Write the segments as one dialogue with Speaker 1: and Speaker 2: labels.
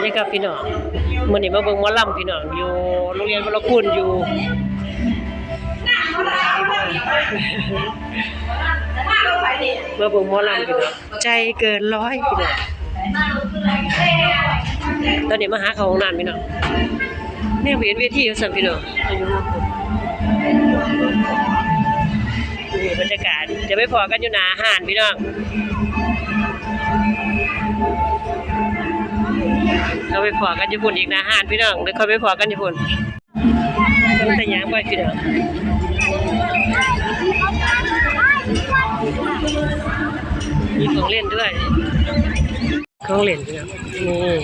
Speaker 1: นี่ครับพี่น้องมื้อนี้มาเบิ่งหมอลำพี่น้องอยู่โรงเรียนวรคุณอยู่มาเบิ่งหมอลำพี่น้องใจเกินร้อยพี่น้องตอนนี้มาหาเขาห้องน้ำพี่น้องเนี่ยเห็นเวทีอยู่สั่นพี่น้องอายุนี่บรรยากาศจะไปพอกันอยู่หนาหานพี่น้อง เราไปพอกันญี่ปุ่นอีกหนาหานพี่น้องเดี๋ยวเขาไปพอกันญี่ปุ่นต้องแต่ยางไปพี่น้องมีของเล่นด้วยของเล่นพี่น้องนี่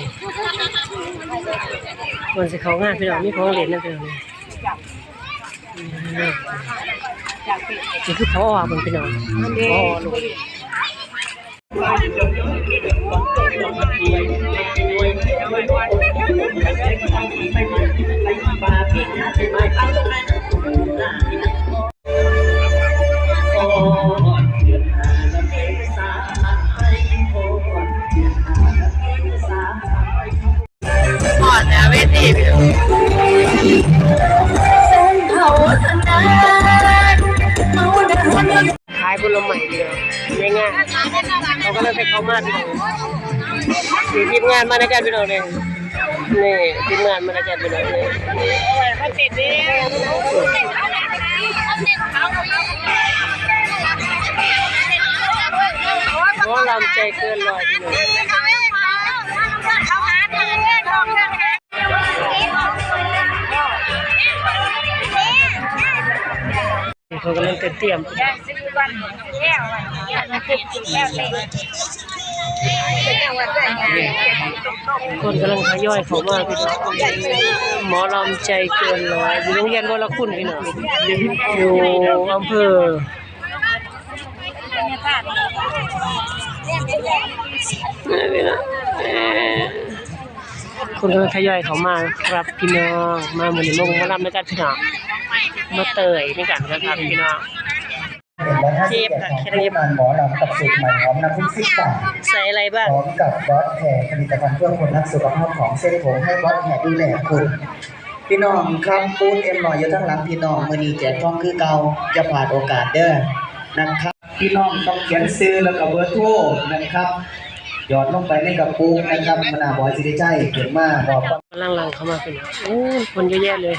Speaker 1: มันสิเขางานพี่น้องมีของเล่นนะพี่น้องนี่นี่คือเขาออกมันพี่น้องเขาออกลูก แล้วเวทีพี่น้องขายผลไม้พี่น้องง่ายๆเขาก็เลยไปเข้ามาพี่น้องมีทีมงานมาในการพี่น้องเนี่ยนี่ทีมงานมาในการพี่น้องเนี่ยมาติดนี่เพราะลำใจเกินร้อยพี่น้อง เขากำลังเตรียมคนกำลังทยอยเข้ามาพี่น้องหมอลำใจเกินร้อยอยู่โรงเรียนวรคุณพี่น้องอยู่อำเภอนี่พี่น้องคนกำลังทยอยเข้ามาครับพี่น้องมาเหมือนลงมาลำในการพี่น้อง มาเตยในการนะครับพี่น้อง
Speaker 2: เจ็บค่ะเครียดมันหมอลำกับสูตรใหม่หอมน้ำพริกซิกปาก
Speaker 1: ใส่อะไรบ้าง
Speaker 2: พร้อมกับบอสแพรผลิตภัณฑ์เพื่อคนรักสุขภาพของเส้นผมให้บอสแพรดูแลคุณพี่น้องครับปูนเอ็มหน่อยอยู่ทั้งหลังพี่น้องมือนี้แจกทองคือเก่าจะผ่านโอกาสเด้อนะครับ พี่น้องต้องเขียนซื้อแล้วก็เบอร์โทรนะครับหยอดลงไปในกระปุกนะครับมนาบอยสิริใจเกิดมาบอกว่า
Speaker 1: กำลังลังเข้ามาเป็นโอ้ยคนเยอะแยะเลย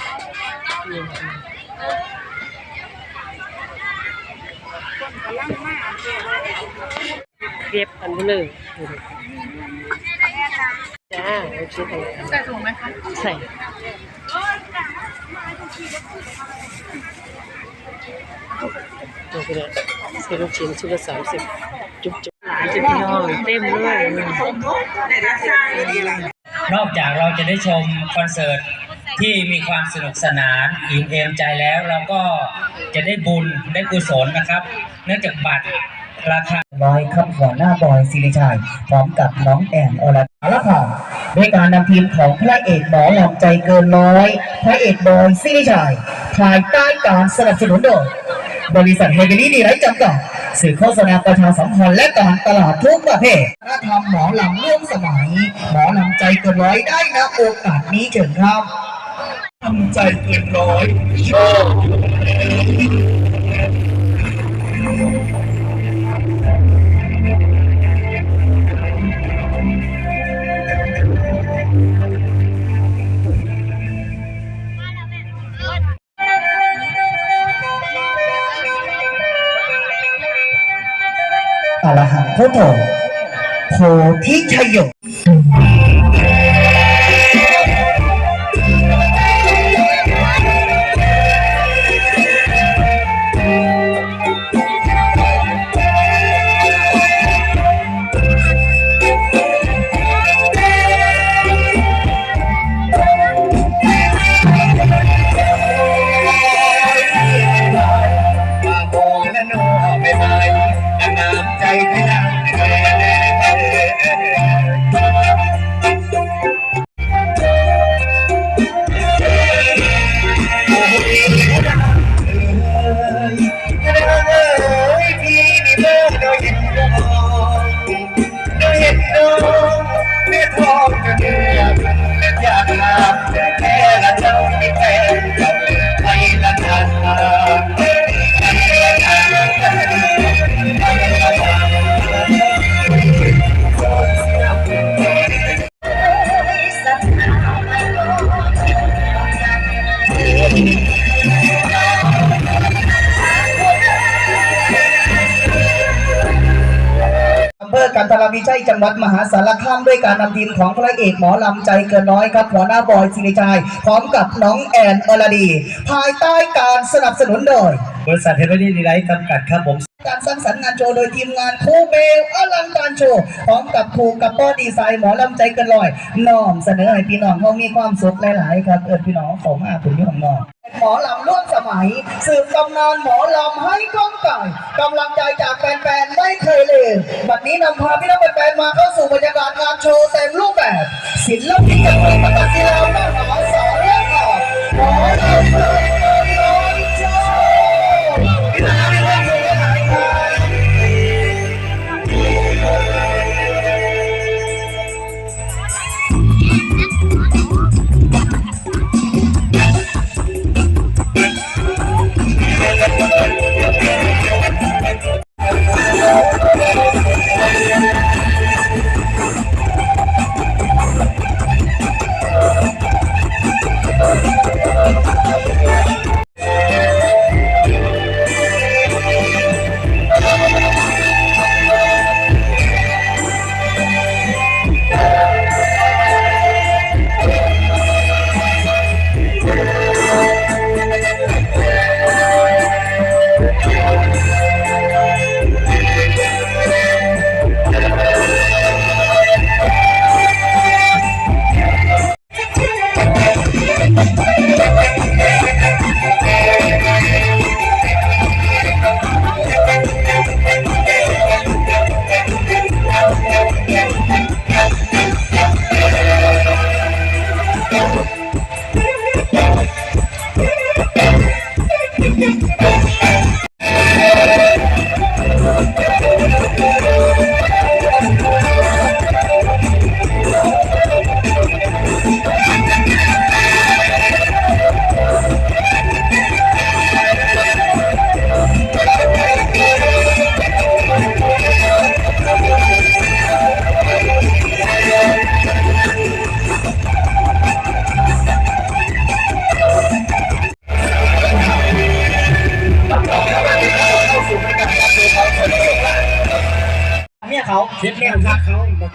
Speaker 1: นี่ เรียบกันเลยจ้าโอเคใส่ถุงไหมคะ ใส่โอเคเลยใส่ลูกชิ้นชุดละสามสิบจุ๊บจุ๊บหลายจุดพี่น้องเต็มเลย
Speaker 3: นอกจากเราจะได้ชมคอนเสิร์ต ที่มีความสนุกสนานอิ่มเอมใจแล้วเราก็จะได้บุญได้กุศลนะครับ เนื่องจากบัตรราคา
Speaker 2: ร้อยครับหัวหน้าบอยสิริชัยพร้อมกับน้องแอนอรสารค่ะด้วยการนำทีมของพระเอกหมอหลำใจเกินร้อย พระเอกบอยสิริชัยภายใต้การสนับสนุนโดยบริษัทเฮเบลี่ดีไรจำกัดสื่อโฆษณาประชาสัมพันธ์และการตลาดทุกประเภทพระธรรมหมอหลำร่วมสมัย หมอหลำใจเกินร้อยได้นะโอกาสนี้เชิญครับ ทำใจเกินร้อยโชคอรหังพุทโธโพธิชยโย วิชัยจังหวัดมหาสารคามด้วยการนำทีมของพระเอกหมอลำใจเกินร้อยครับหัวหน้าบอยสิริชัยพร้อมกับน้องแอนอรดี ภายใต้การสนับสนุนโดย
Speaker 3: บริษัทเทเวอรี่ดีไลท์จำกัดครับผม
Speaker 2: การสร้างสรรค์งานโชว์โดยทีมงานครูเบลอลังการโชว์พร้อมกับครูกับป้อดีไซน์หมอลำใจเกินร้อยน้อมเสนอให้พี่น้องเขามีความสุขหลาย ๆ ครับ เอิญพี่น้องเขามาถึงที่ของน้องหมอลำร่วมสมัย สืบตำนานหมอลำให้ก้องไก่กำลังใจจากแฟน ๆ ไม่เคยเลยบัดนี้นำพาพี่น้องแฟน ๆ มาเข้าสู่บรรยากาศงานโชว์เต็มรูปแบบศิลปินจากเมืองพัทศิลาหน้าหมอสอนและก่อนหมอลำ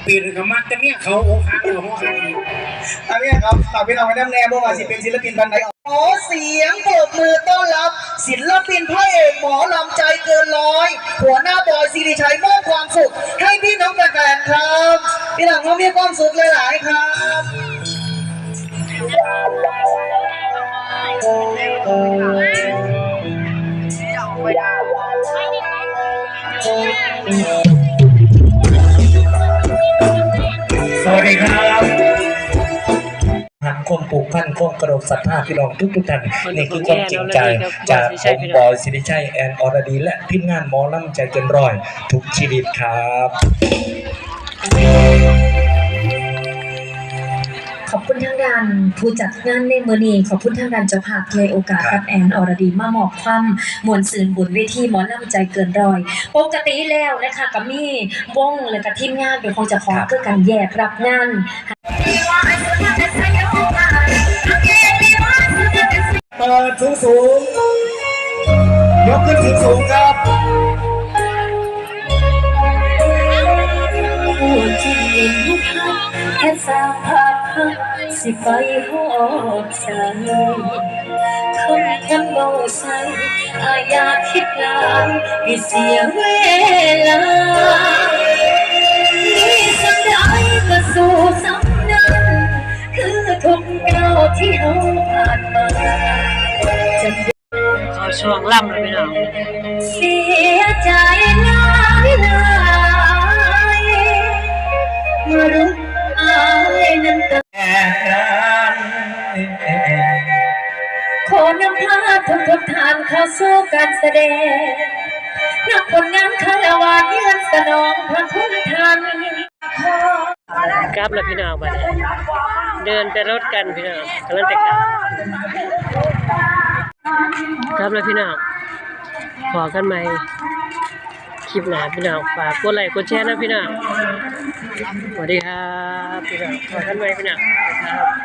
Speaker 3: ปีนเขามาแต่เมี่ยเขาโอ้ค้างเราโอ้ค้างอีก
Speaker 2: อาเมียครับฝากพี่น้องไว้น้ำแน่บ่ว่าสิเป็นศิลปินพันไหนขอเสียงปรบมือต้อนรับ ศิลปินพระเอกหมอลำใจเกินร้อย หัวหน้าบอยสิริชัยมอบความสุข ให้พี่น้องแฟนๆครับ พี่น้องเขามีความสุขหลายๆครับ
Speaker 3: ส หันคมปลูกพันธุ์คมกระโดดศรัทธาพี่น้องทุกทุกๆท่านนี่คือความจริงใจจากผมบอยสิริชัยแอนอรดี และทีมงานหมอลำใจเกินร้อย ทุกชีวิตครับ
Speaker 4: ขอบคุณทางด้านผู้จัดงานในมือนี้ขอบคุณทางด้านเจ้าภาพที่ให้โอกาส
Speaker 3: ครั
Speaker 4: กับบแอนอรดีมามอบความมวลซืนบุญเวทีหมอลำใจเกินร้อยปกติแล้วนะคะก็มีวงและก็ทีมงานเป็นของเจ้าของคือการแยกรับงาน
Speaker 2: เปิดสูงสูงยกขึ้นสูงสูงครับ
Speaker 4: ผู้ที่แค่สร้างภาพสิไปหอบสายคนกันเบาใสอาอยากคิดลายให้เสียเวลามีสักใดก็สู้สำ ที่เราผ่านมาจะ
Speaker 1: เขาช่วงล่ำเลยพี่น้อง
Speaker 4: เสียใจหลายหลายเมื่อรู้อายนั้นตายขอนำพาทุกทุกทานเข้าสู่การแสดงนับผลงานคารวะเยือนสนองพระคุณท่าน
Speaker 1: กลับแล้วพี่น้องบัดนี้เดินไปรถกันพี่น้องกำลังจะกลับกลับแล้วพี่น้องขอกันใหม่คลิปหน้าพี่น้องฝากกดไลค์กดแชร์นะพี่น้องสวัสดีครับพี่น้องขอกันใหม่พี่น้องครับ